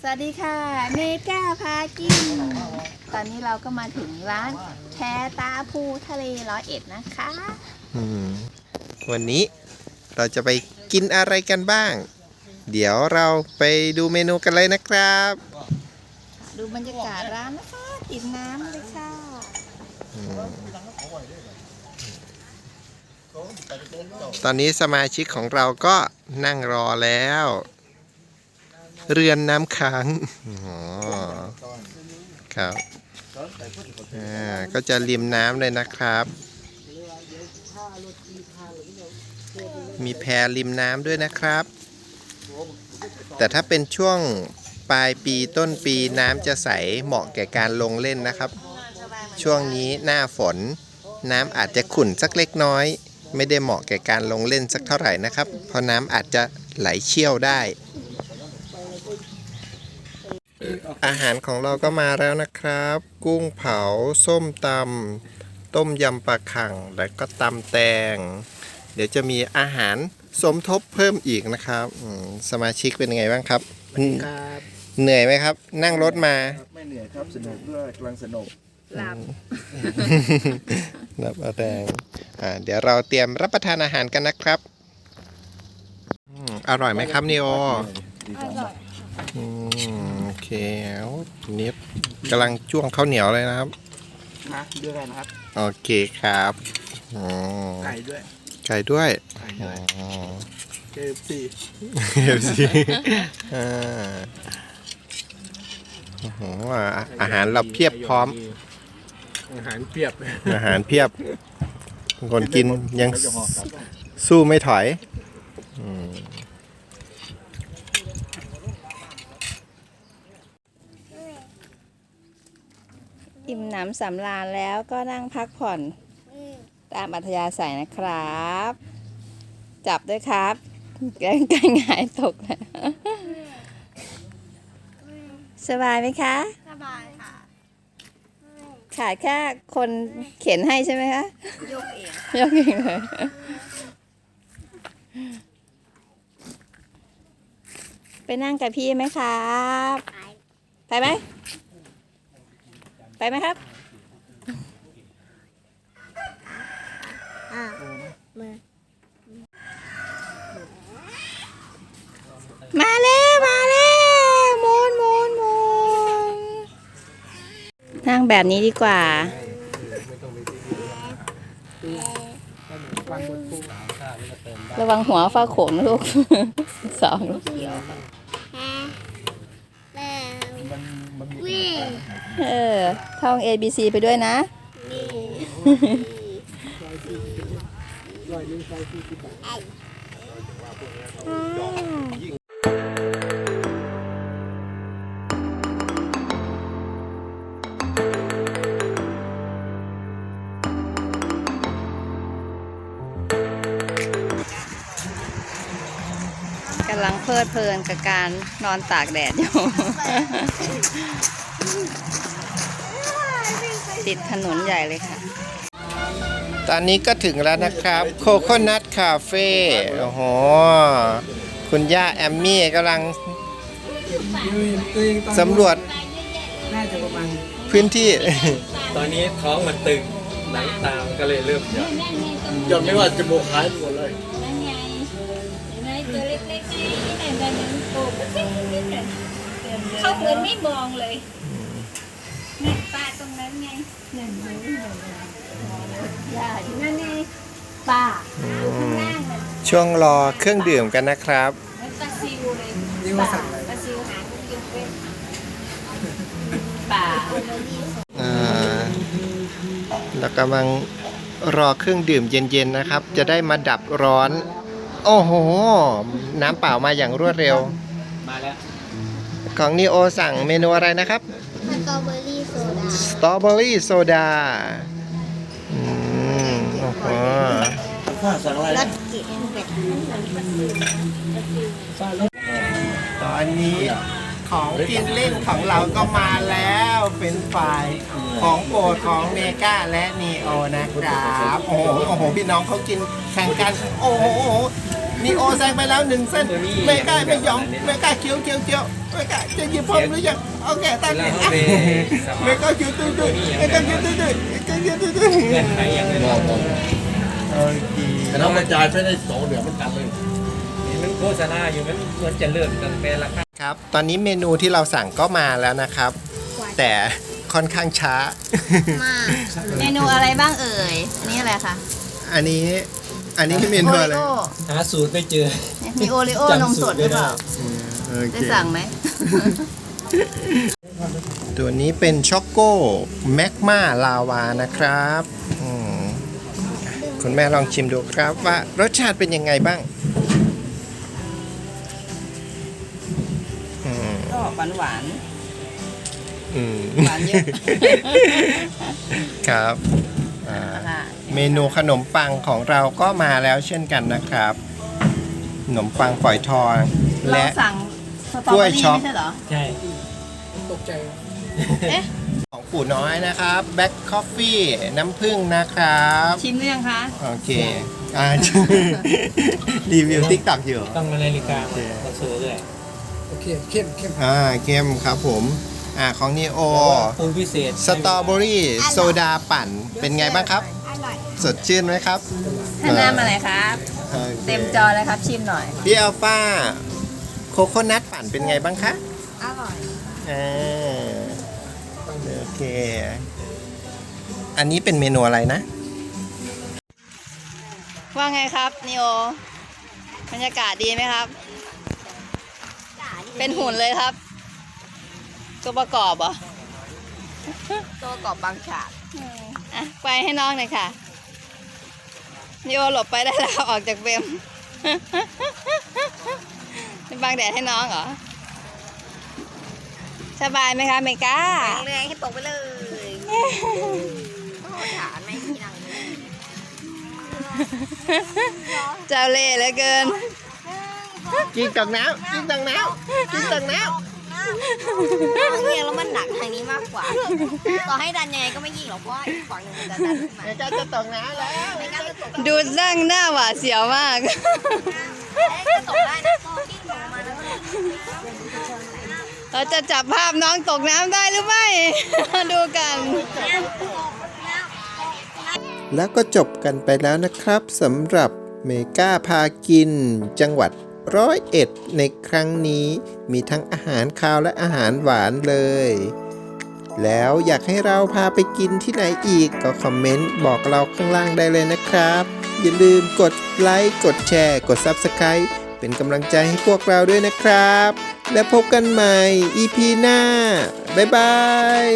สวัสดีค่ะ เมก้าพากิน ตอนนี้เราก็มาถึงร้านแชตาภูทะเลร้อยเอ็ดนะคะ อืมวันนี้เราจะไปกินอะไรกันบ้าง เดี๋ยวเราไปดูเมนูกันเลยนะครับ ดูบรรยากาศร้านนะคะติดน้ำเลยค่ะ ตอนนี้สมาชิกของเราก็นั่งรอแล้ว เรือนน้ำค้างอ๋อครับอ่าก็จะริมน้ำเลยนะครับ มีแพริมน้ำด้วยนะครับ แต่ถ้าเป็นช่วงปลายปีต้นปีน้ำจะใสเหมาะแก่การลงเล่นนะครับ ช่วงนี้หน้าฝน น้ำอาจจะขุ่นสักเล็กน้อย ไม่ได้เหมาะแก่การลงเล่นสักเท่าไหร่นะครับ เพราะน้ำอาจจะไหลเชี่ยวได้ อาหารของเราก็มาแล้วนะครับ กุ้งเผา ส้มตำต้มยำปลาขังและก็ตำแตง เดี๋ยวจะมีอาหารสมทบเพิ่มอีกนะครับอืมสมาชิกเป็นยังไงบ้างครับ ครับเหนื่อยไหมครับ นั่งรถมา ไม่เหนื่อยครับสนุกด้วยกำลังสนุกหลับนับอาแดงอ่าเดี๋ยวเราเตรียมรับประทานอาหารกันนะครับอืมอร่อยไหมครับนิโอดีจังมากอืมโอ เคเอานิดกำลังจ้วงข้าวเหนียวเลยนะครับนะด้วยกันนะครับ โอเคครับอ๋อไก่ด้วย ไก่ด้วยไก่อ๋ด้อวยเกฟซีเอฟซีอ่าโอ้โหอะอาหารเราเพียบพร้อม อาหารเพียบ อาหารเพียบ คนกินยังสู้ไม่ถอย อืม อิ่มหนำสำราญแล้วก็นั่งพักผ่อนตามอัธยาศัยนะครับ จับด้วยครับแกล้งไก่หงายตกนะสบายไหมคะ สบายค่ะ ขาดแค่คนเข็นให้ใช่ไหมคะ ยกเอง ยกเองเลย ไปนั่งกับพี่ไหมครับ ไปไหม ไปไหมครับอะมือมาแล้วมาแล้วหมุนหมุนหมุนนั่งแบบนี้ดีกว่า ระวังหัวฟ้าโขนนะลูก สองแฮแม่วิ่ง เออ ท่อง A B C ไปด้วยนะ กำลังเพลิดเพลินกับการนอนตากแดดอยู่ ติดถนนใหญ่เลยค่ะ ตอนนี้ก็ถึงแล้วนะครับโคโคนัทคาเฟ่โอ้โห คุณย่าแอมมี่กำลังสำรวจน่าจะประมาณพื้นที่ ตอนนี้ท้องมันตึงหนังตามนก็เลยเริ่มหย่อนจนไม่ว่าจะโมกหายหมดเลยนั่นไงเห็นไหมตัวเล็กๆนี่แต่แต่หนึ่งปลูกเขาเหมือนไม่มองเลย นี่ป้าตรงนั้นไงนั่นไงย่าอยู่นั่นไงป้าข้างล่างน่ะช่วงรอเครื่องดื่มกันนะครับ เหมือนปลาซิวเลยป้าปลาซิวหางยกเป็นป่าอ่าเรากำลังรอเครื่องดื่มเย็นๆนะครับ จะได้มาดับร้อน โอ้โห น้ำเปล่ามาอย่างรวดเร็ว มาแล้ว ของนีโอสั่งเมนูอะไรนะครับสตรอเบอรี่โซดาส ตรอเบอรี่โซดา อืมโอ้โหข้าสั่งอะไรรสจิตเป็ดตอนนี้ของกินเล่นของเราก็มาแล้วเป็นฝ่ายของโปรดของเมกาและนีโอนะครับ โอ้โหโอ้โหพี่น้องเขากินแข่งกัน โอ้โห นีโอแซงไปแล้วหนึ่งเส้นไม่กล้าไม่ยอมไม่กล้าเคี้ยวเคี้ยวเคี้ยวไม่กล้าจะหยิบผมหรือยังโอเคตั้งแล้วใจเขาไปสมัไม่ครกล้าเคี้ยวตุ้ยตุ้ยไม่กล้าเคี้ยวตุ้ยตุ้ยไม่กล้าเคี้ยวตุ้ยตุ้ยเงื่อนไขอย่างนั้นโอเคแต่เรากระจายไปได้สองเดือนมันกันเลยมันโฆษณาอยู่มันเหมือนจะเริ่มตั้งแต่ราคาครับ ตอนนี้เมนูที่เราสั่งก็มาแล้วนะครับ แต่ค่อนข้างช้าเมนูอะไรบ้างเอ่ยนี่อะไรคะ อันนี้ อันนี้เมนูอะไรโอหาสูตรไม่เจอ มีโอริโอนมสดหรือเปล่าโอเคได้สั่งไหม ตัวนี้เป็นช็อกโกแมกมาลาวานะครับอืมคุณแม่ลองชิมดูครับว่ารสชาติเป็นยังไงบ้างอืมก็หวานหวานอืมหวานเยอะครับอ่าค่ะ เมนูขนมปังของเราก็มาแล้วเช่นกันนะครับ ขนมปังฝอยทอง เราและ สั่งสตรอเบอรี่กล้วยช็อกไม่ใช่เหรอ ใช่ของปู่น้อยนะครับแบ็คคอฟฟี่น้ำผึ้งนะครับ ชิมหรือยังคะ โอเคอ่า รีวิวติ๊กต็อกอยู่ ต้องมานาฬิกามาซื้อด้วยโอเคเข้มเข้มอ่าเข้มครับผม อ่าของนีโอปรุงพิเศษสตรอเบอรี่โซดาปั่นเป็นไงบ้างครับ สดชื่นไหมครับท่านหน้ามาไหนอยครับโอคเต็มจอเลยครับชิมหน่อย พี่อัลฟาโคโคนัทปั่นเป็นไงบ้างคะอร่อยอ่าโอเค อันนี้เป็นเมนูอะไรนะ ว่าไงครับนิโอบรรยากาศดีไหมครับ เป็นหุ่นเลยครับ ตัวประกอบเหรอตัวประกอบบางฉากอะไปให้น้องหน่อยค่ะนิ โอหลบไปได้แล้วออกจากเบมเป็นบังแดดให้น้องเหรอ สบายไหมคะเมกาแรงให้ตกไปเลยฐานไม่ที่นั่งเจ้าเล่ห์เหลือเกิน กินตกน้ำกินตกน้ำกินตกน้ เรียงแล้วมันหนักทางนี้มากกว่า ต่อให้ดันยังไงก็ไม่ยิ่งหรอกเพราะว่าอีกฝั่งหนึ่งมันจะดันขึ้นมาำเมกาจะตกน้ำแล้ว ไม่กล้าจะตกดูนั่งหน้าหวาดเสียวมากจะตกได้นะก็ยิ่งตกมาแล้วเราจะจับภาพน้องตกน้ำได้หรือไม่ ดูกันแล้วก็จบกันไปแล้วนะครับสำหรับเมกาพากิน จังหวัด ร้อยเอ็ดในครั้งนี้มีทั้งอาหารคาวและอาหารหวานเลย แล้วอยากให้เราพาไปกินที่ไหนอีกก็คอมเมนต์บอกเราข้างล่างได้เลยนะครับ อย่าลืมกดไลค์ กดแชร์ กด Subscribe เป็นกำลังใจให้พวกเราด้วยนะครับ และพบกันใหม่ EP หน้า บ๊ายบาย